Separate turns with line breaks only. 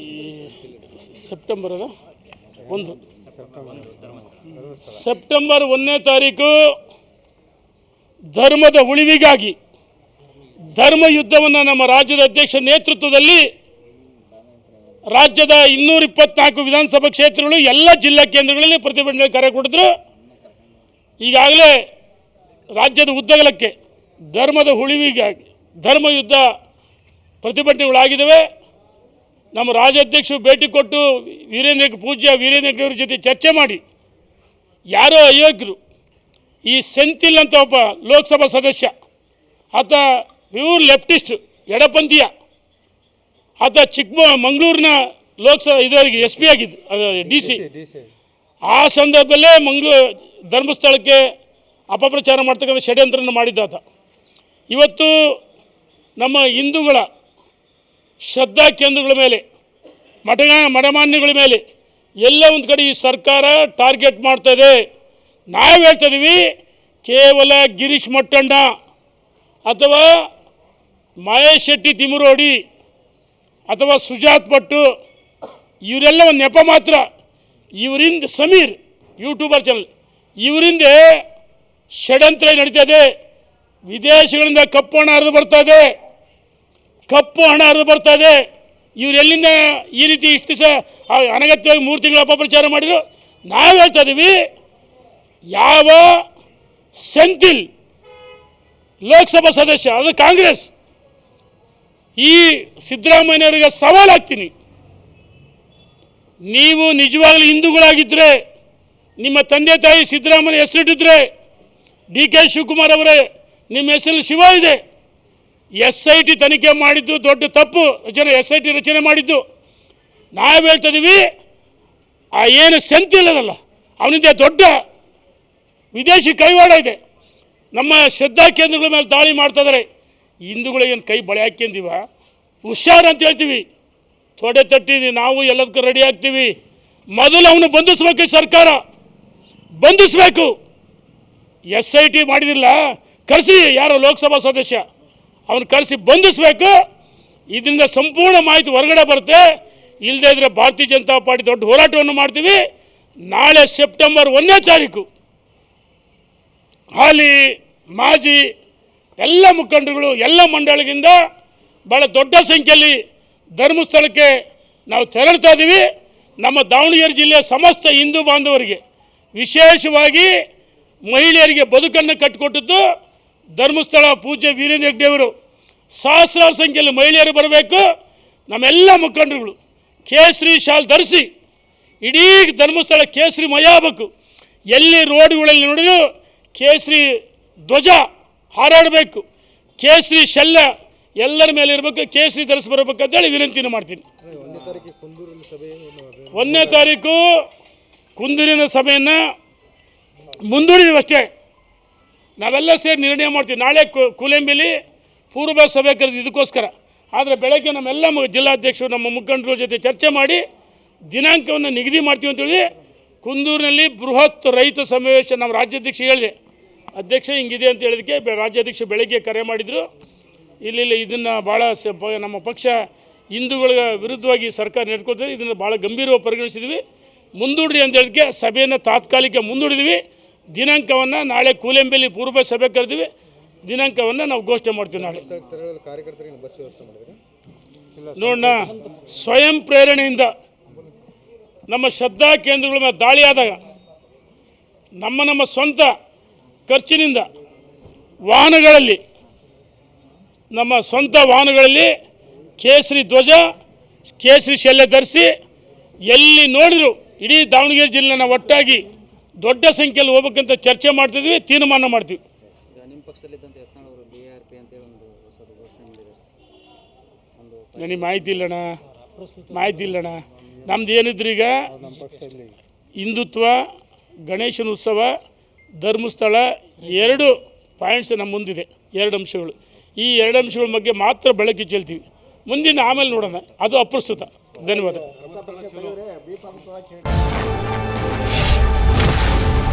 ಈ ಸೆಪ್ಟೆಂಬರ್ ಅದ ಒಂದು. ಸೆಪ್ಟೆಂಬರ್ ಒಂದನೇ ತಾರೀಕು ಧರ್ಮದ ಉಳಿವಿಗಾಗಿ ಧರ್ಮ ಯುದ್ಧವನ್ನು ನಮ್ಮ ರಾಜ್ಯದ ಅಧ್ಯಕ್ಷ ನೇತೃತ್ವದಲ್ಲಿ ರಾಜ್ಯದ ಇನ್ನೂರ ಇಪ್ಪತ್ನಾಲ್ಕು ವಿಧಾನಸಭಾ ಕ್ಷೇತ್ರಗಳು ಎಲ್ಲ ಜಿಲ್ಲಾ ಕೇಂದ್ರಗಳಲ್ಲಿ ಪ್ರತಿಭಟನೆ ಕರೆ ಕೊಟ್ಟಿದ್ರು ಈಗಾಗಲೇ ರಾಜ್ಯದ ಉದ್ದಗಲಕ್ಕೆ ಧರ್ಮದ ಉಳಿವಿಗಾಗಿ ಧರ್ಮ ಯುದ್ಧ ಪ್ರತಿಭಟನೆಗಳಾಗಿದ್ದಾವೆ. ನಮ್ಮ ರಾಜ್ಯಾಧ್ಯಕ್ಷರು ಭೇಟಿ ಕೊಟ್ಟು ವೀರೇಂದ್ರ ಪೂಜ್ಯ ವೀರೇಂದ್ರ ಹೆಗ್ಡೆಯವ್ರ ಜೊತೆ ಚರ್ಚೆ ಮಾಡಿ ಯಾರೋ ಅಯೋಗ್ಯರು ಈ ಸೆಂತಿಲ್ ಅಂತ ಒಬ್ಬ ಲೋಕಸಭಾ ಸದಸ್ಯ ಆತ ಪ್ಯೂರ್ ಲೆಫ್ಟಿಸ್ಟ್ ಎಡಪಂಥೀಯ ಆತ ಚಿಕ್ಕ ಮಂಗಳೂರಿನ ಲೋಕಸಭಾ ಇದರಿಗೆ ಎಸ್ ಪಿ ಆಗಿದ್ದು ಡಿ ಸಿ. ಆ ಸಂದರ್ಭದಲ್ಲೇ ಮಂಗಳೂರು ಧರ್ಮಸ್ಥಳಕ್ಕೆ ಅಪಪ್ರಚಾರ ಮಾಡ್ತಕ್ಕಂಥ ಷಡ್ಯಂತ್ರನ ಮಾಡಿದ್ದಾತ ಇವತ್ತು ನಮ್ಮ ಹಿಂದೂಗಳ ಶ್ರದ್ಧಾ ಕೇಂದ್ರಗಳ ಮೇಲೆ ಮಠ ಮಠಮಾನ್ಯಗಳ ಮೇಲೆ ಎಲ್ಲ ಒಂದು ಕಡೆ ಈ ಸರ್ಕಾರ ಟಾರ್ಗೆಟ್ ಮಾಡ್ತಾ ಇದೆ. ನಾವು ಹೇಳ್ತಾ ಇದೀವಿ, ಕೇವಲ ಗಿರೀಶ್ ಮಟ್ಟಣ್ಣ ಅಥವಾ ಮಹೇಶ್ ಶೆಟ್ಟಿ ತಿಮುರೋಡಿ ಅಥವಾ ಸುಜಾತ್ ಭಟ್ಟು ಇವರೆಲ್ಲ ಒಂದು ನೆಪ ಮಾತ್ರ. ಇವರಿಂದ ಸಮೀರ್, ಯೂಟ್ಯೂಬರ್ ಚಾನಲ್ ಇವರಿಂದ ಷಡ್ಯಂತ್ರ ಇದೆ. ವಿದೇಶಗಳಿಂದ ಕಪ್ಪು ಹರಿದು ಬರ್ತಾ ಇದೆ. ಕಪ್ಪು ಹಣ ಹರಿದು ಬರ್ತಾ ಇದೆ. ಇವ್ರು ಈ ರೀತಿ ಇಷ್ಟು ದಿವಸ ಅನಗತ್ಯವಾಗಿ ಮೂರು ತಿಂಗಳು ಅಪಪ್ರಚಾರ ಮಾಡಿದ್ರು? ನಾವು ಹೇಳ್ತಾ ಇದ್ದೀವಿ ಯಾವ ಸೆಂಥಿಲ್ ಲೋಕಸಭಾ ಸದಸ್ಯ ಅದು ಕಾಂಗ್ರೆಸ್, ಈ ಸಿದ್ದರಾಮಯ್ಯನವರಿಗೆ ಸವಾಲು ಹಾಕ್ತೀನಿ. ನೀವು ನಿಜವಾಗ್ಲೂ ಹಿಂದೂಗಳಾಗಿದ್ದರೆ ನಿಮ್ಮ ತಂದೆ ತಾಯಿ ಸಿದ್ದರಾಮಯ್ಯ ಹೆಸರಿಟ್ಟಿದ್ರೆ, ಡಿ ಕೆ ಶಿವಕುಮಾರ್ ಅವರೇ, ನಿಮ್ಮ ಹೆಸರಲ್ಲಿ ಶಿವ ಇದೆ. ಎಸ್ ಐ ಟಿ ತನಿಖೆ ಮಾಡಿದ್ದು ದೊಡ್ಡ ತಪ್ಪು ರಚನೆ ಎಸ್ ಐ ಟಿ ರಚನೆ ಮಾಡಿದ್ದು. ನಾವು ಹೇಳ್ತಿದ್ದೀವಿ ಆ ಏನು ಸೆಂತಿಲ್ಲದಲ್ಲ ಅವನಿಂದ ದೊಡ್ಡ ವಿದೇಶಿ ಕೈವಾಡ ಇದೆ. ನಮ್ಮ ಶ್ರದ್ಧಾ ಕೇಂದ್ರಗಳ ಮೇಲೆ ದಾಳಿ ಮಾಡ್ತಾ ಇದ್ದಾರೆ. ಹಿಂದೂಗಳಿಗೇನು ಕೈ ಬಳೆ ಹಾಕ್ಯಂದಿವ? ಹುಷಾರು ಅಂತ ಹೇಳ್ತೀವಿ. ತೊಡೆ ತಟ್ಟಿದ್ವಿ, ನಾವು ಎಲ್ಲದಕ್ಕೂ ರೆಡಿ ಆಗ್ತೀವಿ. ಮೊದಲು ಅವನು ಬಂಧಿಸ್ಬೇಕು ಸರ್ಕಾರ. ಬಂಧಿಸ್ಬೇಕು. ಎಸ್ ಐ ಟಿ ಮಾಡಿದಿಲ್ಲ. ಕರೆಸಿ, ಯಾರೋ ಲೋಕಸಭಾ ಸದಸ್ಯ. ಅವನು ಕರೆಸಿ ಬಂಧಿಸಬೇಕು. ಇದರಿಂದ ಸಂಪೂರ್ಣ ಮಾಹಿತಿ ಹೊರಗಡೆ ಬರುತ್ತೆ. ಇಲ್ಲದೇ ಇದ್ರೆ ಭಾರತೀಯ ಜನತಾ ಪಾರ್ಟಿ ದೊಡ್ಡ ಹೋರಾಟವನ್ನು ಮಾಡ್ತೀವಿ. ನಾಳೆ ಸೆಪ್ಟೆಂಬರ್ ಒಂದನೇ ತಾರೀಕು. ಹಾಲಿ, ಮಾಜಿ ಎಲ್ಲ ಮುಖಂಡರುಗಳು, ಎಲ್ಲ ಮಂಡಳಿಗಿಂದ ಭಾಳ ದೊಡ್ಡ ಸಂಖ್ಯೆಯಲ್ಲಿ ಧರ್ಮಸ್ಥಳಕ್ಕೆ ನಾವು ತೆರಳ್ತಾ ಇದ್ದೀವಿ ನಮ್ಮ ದಾವಣಗೆರೆ ಜಿಲ್ಲೆಯ ಸಮಸ್ತ ಹಿಂದೂ ಬಾಂಧವರಿಗೆ ವಿಶೇಷವಾಗಿ ಮಹಿಳೆಯರಿಗೆ ಬದುಕನ್ನು ಕಟ್ಟಿಕೊಟ್ಟದ್ದು ಧರ್ಮಸ್ಥಳ ಪೂಜ್ಯ ವೀರೇಂದ್ರ ಹೆಗ್ಡೆಯವರು ಸಹಸ್ರಾರು ಸಂಖ್ಯೆಯಲ್ಲಿ ಮಹಿಳೆಯರು ಬರಬೇಕು. ನಮ್ಮೆಲ್ಲ ಮುಖಂಡರುಗಳು ಕೇಸರಿ ಶಾಲ್ ಧರಿಸಿ, ಇಡೀ ಧರ್ಮಸ್ಥಳ ಕೇಸರಿ ಮಯ ಆಗಬೇಕು ಎಲ್ಲಿ ರೋಡ್ಗಳಲ್ಲಿ ನೋಡಿದ್ರು ಕೇಸರಿ ಧ್ವಜ ಹಾರಾಡಬೇಕು. ಕೇಸರಿ ಶಲ್ಯ ಎಲ್ಲರ ಮೇಲೆ ಇರಬೇಕು, ಕೇಸರಿ ಧರಿಸಿ ಬರಬೇಕು ಅಂತೇಳಿ ವಿನಂತಿನ ಮಾಡ್ತೀನಿ.
ಒಂದನೇ
ತಾರೀಕು ಕುಂದೂರಿನ ಸಭೆಯನ್ನು ಮುಂದೂಡಿದೀವಿ ಅಷ್ಟೇ. ನಾವೆಲ್ಲ ಸೇರಿ ನಿರ್ಣಯ ಮಾಡ್ತೀವಿ. ನಾಳೆ ಕೂಲೆಂಬಿಲಿ ಪೂರ್ವ ಸಭೆ ಕರೆದು ಇದಕ್ಕೋಸ್ಕರ. ಆದರೆ ಬೆಳಗ್ಗೆ ನಮ್ಮೆಲ್ಲ ಜಿಲ್ಲಾಧ್ಯಕ್ಷರು, ನಮ್ಮ ಮುಖಂಡರ ಜೊತೆ ಚರ್ಚೆ ಮಾಡಿ ದಿನಾಂಕವನ್ನು ನಿಗದಿ ಮಾಡ್ತೀವಿ ಅಂತೇಳಿ ಕುಂದೂರಿನಲ್ಲಿ ಬೃಹತ್ ರೈತ ಸಮಾವೇಶ ನಮ್ಮ ರಾಜ್ಯಾಧ್ಯಕ್ಷ ಹೇಳಿದೆ. ಅಧ್ಯಕ್ಷ ಹಿಂಗಿದೆ ಅಂತ ಹೇಳಿದಕ್ಕೆ ರಾಜ್ಯಾಧ್ಯಕ್ಷ ಬೆಳಗ್ಗೆ ಕರೆ ಮಾಡಿದರು. ಇಲ್ಲಿ ಇದನ್ನು ಭಾಳ ನಮ್ಮ ಪಕ್ಷ ಹಿಂದೂಗಳ ವಿರುದ್ಧವಾಗಿ ಸರ್ಕಾರ ನಡ್ಕೊಳ್ತದೆ. ಇದನ್ನು ಭಾಳ ಗಂಭೀರವಾಗಿ ಪರಿಗಣಿಸಿದ್ವಿ. ಮುಂದೂಡ್ರಿ ಅಂತ ಹೇಳಿದಕ್ಕೆ ಸಭೆಯನ್ನು ತಾತ್ಕಾಲಿಕ ಮುಂದೂಡಿದ್ವಿ. ದಿನಾಂಕವನ್ನು ನಾಳೆ ಕೂಲೆಂಬೆಲಿ ಪೂರ್ವ ಸಭೆ ಕರೆದಿವಿ. ದಿನಾಂಕವನ್ನು ನಾವು ಘೋಷಣೆ ಮಾಡ್ತೀವಿ ನಾಳೆ. ನೋಡೋಣ ಸ್ವಯಂ ಪ್ರೇರಣೆಯಿಂದ ನಮ್ಮ ಶ್ರದ್ಧಾ ಕೇಂದ್ರಗಳ ಮೇಲೆ ದಾಳಿ ಆದಾಗ ನಮ್ಮ ನಮ್ಮ ಸ್ವಂತ ಖರ್ಚಿನಿಂದ ವಾಹನಗಳಲ್ಲಿ ನಮ್ಮ ಸ್ವಂತ ವಾಹನಗಳಲ್ಲಿ ಕೇಸರಿ ಧ್ವಜ ಕೇಸರಿ ಶಲ್ಯ ಧರಿಸಿ ಎಲ್ಲಿ ನೋಡಿದ್ರು ಇಡೀ ದಾವಣಗೆರೆ ಜಿಲ್ಲೆನ ಒಟ್ಟಾಗಿ ದೊಡ್ಡ ಸಂಖ್ಯೆಯಲ್ಲಿ ಹೋಗ್ಬೇಕಂತ ಚರ್ಚೆ ಮಾಡ್ತಿದ್ವಿ ತೀರ್ಮಾನ ಮಾಡ್ತೀವಿ ನನಗೆ ಮಾಹಿತಿ ಇಲ್ಲಣ್ಣ? ಮಾಹಿತಿ ಇಲ್ಲಣ್ಣ? ನಮ್ದು ಏನಿದ್ರು ಈಗ
ನಮ್ಮ ಪಕ್ಷದಲ್ಲಿ
ಹಿಂದುತ್ವ ಗಣೇಶನ ಉತ್ಸವ ಧರ್ಮಸ್ಥಳ ಎರಡು ಪಾಯಿಂಟ್ಸ್ ನಮ್ಮ ಮುಂದಿದೆ ಎರಡು ಅಂಶಗಳು. ಈ ಎರಡು ಅಂಶಗಳ ಬಗ್ಗೆ ಮಾತ್ರ ಬೆಳಕಿ ಚೆಲ್ತೀವಿ. ಮುಂದಿನ ಆಮೇಲೆ ನೋಡೋಣ. ಅದು ಅಪ್ರಸ್ತುತ. ಧನ್ಯವಾದ.